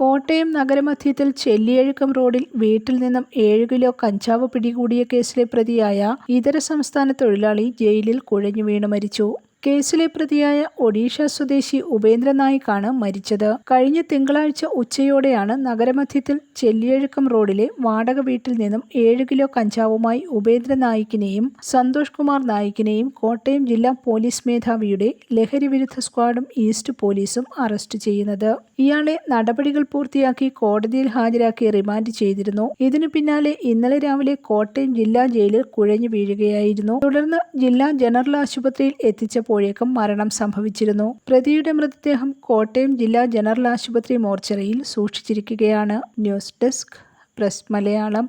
കോട്ടയം നഗരമധ്യത്തിൽ ചെല്ലിയഴുക്കം റോഡിൽ വീട്ടിൽ നിന്നും ഏഴ് കിലോ കഞ്ചാവ് പിടികൂടിയ കേസിലെ പ്രതിയായ ഇതര സംസ്ഥാന തൊഴിലാളി ജയിലിൽ കുഴഞ്ഞു വീണ് മരിച്ചു. കേസിലെ പ്രതിയായ ഒഡീഷ സ്വദേശി ഉപേന്ദ്ര നായിക്കാണ് മരിച്ചത്. കഴിഞ്ഞ തിങ്കളാഴ്ച ഉച്ചയോടെയാണ് നഗരമധ്യത്തിൽ ചെല്ലിയഴുക്കം റോഡിലെ വാടക വീട്ടിൽ നിന്നും ഏഴ് കിലോ കഞ്ചാവുമായി ഉപേന്ദ്ര നായിക്കിനെയും സന്തോഷ് കുമാർ നായിക്കിനെയും കോട്ടയം ജില്ലാ പോലീസ് മേധാവിയുടെ ലഹരി വിരുദ്ധ സ്ക്വാഡും ഈസ്റ്റ് പോലീസും അറസ്റ്റ് ചെയ്യുന്നത്. ഇയാളെ നടപടികൾ പൂർത്തിയാക്കി കോടതിയിൽ ഹാജരാക്കി റിമാൻഡ് ചെയ്തിരുന്നു. ഇതിനു പിന്നാലെ ഇന്നലെ രാവിലെ കോട്ടയം ജില്ലാ ജയിലിൽ കുഴഞ്ഞു വീഴുകയായിരുന്നു. തുടർന്ന് ജില്ലാ ജനറൽ ആശുപത്രിയിൽ എത്തിച്ചപ്പോഴേക്കും മരണം സംഭവിച്ചിരുന്നു. പ്രതിയുടെ മൃതദേഹം കോട്ടയം ജില്ലാ ജനറൽ ആശുപത്രി മോർച്ചറിയിൽ സൂക്ഷിച്ചിരിക്കുകയാണ്. News desk press Malayalam.